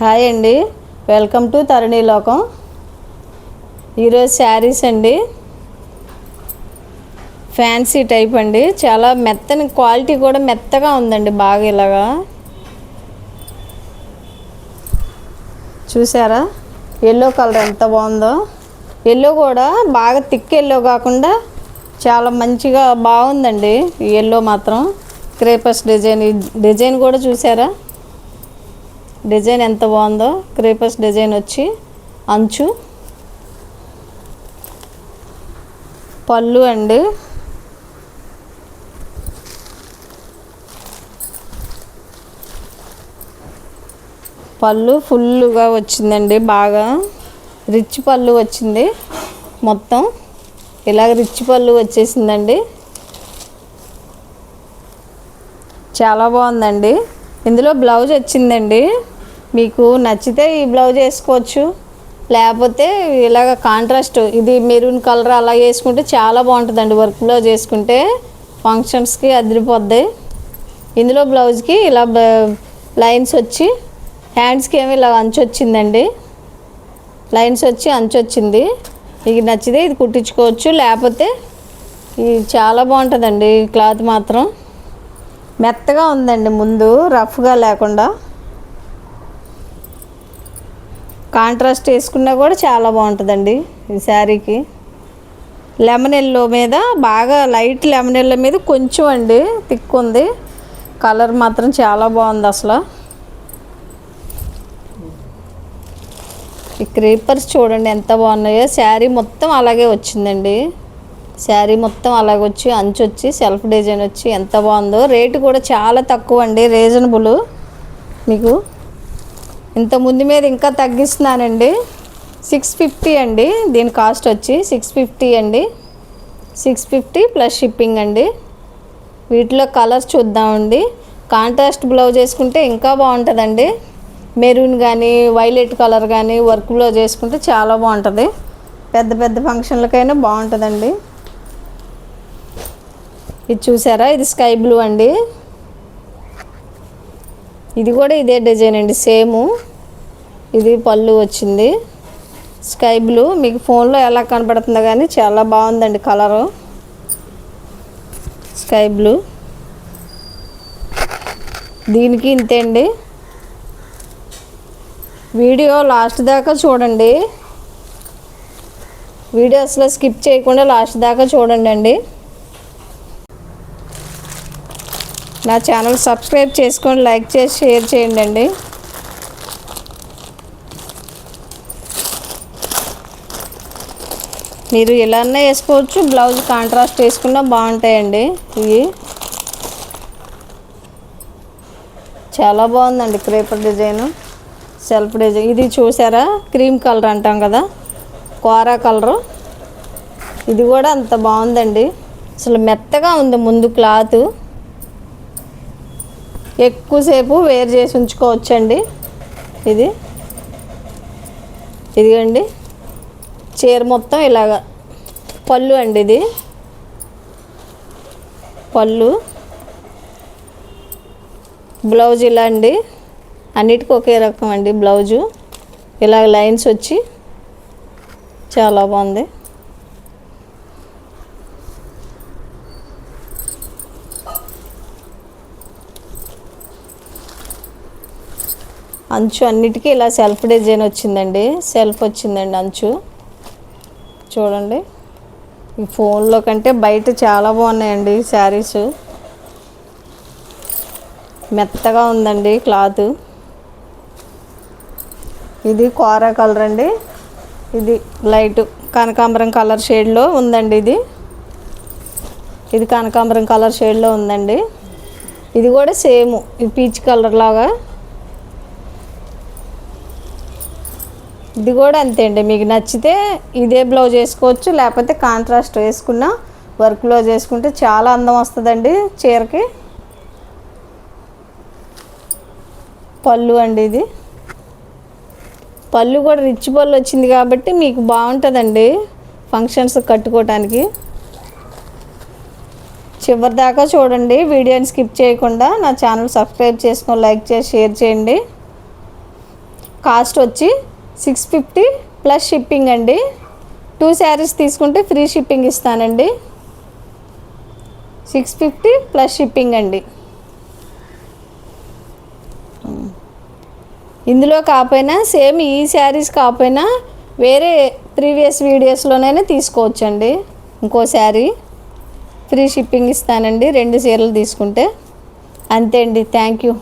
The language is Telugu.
హాయ్ అండి. వెల్కమ్ టు తరుణీ లోకం. ఈరోజు శారీస్ అండి. ఫ్యాన్సీ టైప్ అండి. చాలా మెత్తని క్వాలిటీ కూడా మెత్తగా ఉందండి బాగా ఇలాగా. చూసారా? ఎల్లో కలర్ ఎంత బాగుందో. ఎల్లో కూడా బాగా థిక్ ఎల్లో కాకుండా చాలా మంచిగా బాగుందండి. ఎల్లో మాత్రం. క్రేపస్ డిజైన్ డిజైన్ కూడా చూసారా? డిజైన్ ఎంత బాగుందో క్రీపర్స్ డిజైన్ వచ్చి అంచు. పళ్ళు అండి పళ్ళు ఫుల్గా వచ్చిందండి బాగా. రిచ్ పళ్ళు వచ్చింది మొత్తం. ఇలాగ రిచ్ పళ్ళు వచ్చేసిందండి. చాలా బాగుందండి. ఇందులో బ్లౌజ్ వచ్చిందండి. మీకు నచ్చితే ఈ బ్లౌజ్ వేసుకోవచ్చు. లేకపోతే ఇలాగ కాంట్రాస్ట్ ఇది మెరూన్ కలర్ అలా వేసుకుంటే చాలా బాగుంటుందండి వర్క్ బ్లౌజ్ వేసుకుంటే. ఫంక్షన్స్కి అదిరిపోద్ది. ఇందులో బ్లౌజ్కి ఇలా బ- లైన్స్ వచ్చి హ్యాండ్స్కి ఏమి ఇలా అంచు వచ్చిందండి. లైన్స్ వచ్చి అంచు వచ్చింది. మీకు నచ్చితే ఇది కుట్టించుకోవచ్చు. లేకపోతే ఇది చాలా బాగుంటుందండి ఈ క్లాత్ మాత్రం. మెత్తగా ఉందండి ముందు రఫ్గా లేకుండా. కాంట్రాస్ట్ వేసుకున్నా కూడా చాలా బాగుంటుందండి ఈ శారీకి. లెమన్ ఎల్లో మీద బాగా లైట్ లెమన్ ఎల్లో మీద కొంచెం అండి థిక్ ఉంది. కలర్ మాత్రం చాలా బాగుంది అసలు. ఈ క్రీపర్స్ చూడండి ఎంత బాగున్నాయో. శారీ మొత్తం అలాగే వచ్చిందండి. శారీ మొత్తం అలాగే వచ్చి అంచు వచ్చి సెల్ఫ్ డిజైన్ వచ్చి ఎంత బాగుందో. రేటు కూడా చాలా తక్కువ అండి రీజనబుల్ మీకు. ఇంత ముందు మీద ఇంకా తగ్గిస్తున్నానండి. సిక్స్ ఫిఫ్టీ అండి. దీని కాస్ట్ వచ్చి సిక్స్ ఫిఫ్టీ అండి. సిక్స్ ఫిఫ్టీ ప్లస్ షిప్పింగ్ అండి. వీటిలో కలర్స్ చూద్దామండి. కాంట్రాస్ట్ బ్లౌజ్ వేసుకుంటే ఇంకా బాగుంటుందండి. మెరూన్ కానీ వైలెట్ కలర్ కానీ వర్క్ బ్లౌజ్ వేసుకుంటే చాలా బాగుంటుంది. పెద్ద పెద్ద ఫంక్షన్లకైనా బాగుంటుందండి. ఇది చూసారా? ఇది స్కై బ్లూ అండి. ఇది కూడా ఇదే డిజైన్ అండి సేము. ఇది పళ్ళు వచ్చింది. Sky blue. మీకు ఫోన్లో ఎలా కనపడుతుందో కానీ చాలా బాగుందండి కలరు. Sky blue. దీనికి ఇంతే అండి. వీడియో లాస్ట్ దాకా చూడండి. వీడియో అసలు స్కిప్ చేయకుండా లాస్ట్ దాకా చూడండి అండి. నా ఛానల్ సబ్స్క్రైబ్ చేసుకొని లైక్ చేసి షేర్ చేయండి అండి. మీరు ఇలానే వేసుకోవచ్చు. బ్లౌజ్ కాంట్రాస్ట్ వేసుకున్నా బాగుంటాయండి. ఇవి చాలా బాగుందండి క్రేపర్ డిజైన్. Self design. ఇది చూసారా? క్రీమ్ కలర్ అంటాం కదా? కోరా కలరు. ఇది కూడా అంత బాగుందండి. అసలు మెత్తగా ఉంది ముందు క్లాత్. ఎక్కువసేపు వేరు చేసి ఉంచుకోవచ్చండి. ఇది. ఇదిగండి. చీర మొత్తం ఇలాగ. పళ్ళు అండి ఇది. పళ్ళు. బ్లౌజ్ ఇలా అండి. అన్నిటికీ ఒకే రకం అండి బ్లౌజు. ఇలా లైన్స్ వచ్చి చాలా బాగుంది. అంచు అన్నిటికీ ఇలా సెల్ఫ్ డిజైన్ వచ్చిందండి. సెల్ఫ్ వచ్చిందండి అంచు. చూడండి. ఈ ఫోన్లో కంటే బయట చాలా బాగున్నాయండి శారీస్. మెత్తగా ఉందండి క్లాత్. ఇది కోరా కలర్ అండి. ఇది లైట్ కనకాంబరం కలర్ షేడ్లో ఉందండి ఇది. ఇది కనకాంబరం కలర్ షేడ్లో ఉందండి. ఇది కూడా సేమ్ ఈ పీచ్ కలర్ లాగా. ఇది కూడా అంతే అండి. మీకు నచ్చితే ఇదే బ్లౌజ్ వేసుకోవచ్చు లేకపోతే కాంట్రాస్ట్ వేసుకున్న వర్క్ బ్లౌజ్ వేసుకుంటే చాలా అందం వస్తుందండి చీరకి. పళ్ళు అండి ఇది. పళ్ళు కూడా రిచ్ పళ్ళు వచ్చింది కాబట్టి మీకు బాగుంటుందండి ఫంక్షన్స్ కట్టుకోవటానికి చివరి దాకా చూడండి వీడియోని స్కిప్ చేయకుండా నా ఛానల్ సబ్స్క్రైబ్ చేసుకొని లైక్ చేసి షేర్ చేయండి. కాస్ట్ వచ్చి సిక్స్ ఫిఫ్టీ ప్లస్ షిప్పింగ్ అండి. టూ శారీస్ తీసుకుంటే ఫ్రీ షిప్పింగ్ ఇస్తానండి. సిక్స్ ఫిఫ్టీ ప్లస్ షిప్పింగ్ అండి. ఇందులో కాకపోయినా సేమ్ ఈ శారీస్ కాకపోయినా వేరే ప్రీవియస్ వీడియోస్లోనైనా తీసుకోవచ్చండి. ఇంకో శారీ ఫ్రీ షిప్పింగ్ ఇస్తానండి. రెండు చీరలు తీసుకుంటే. అంతే అండి. Thank you.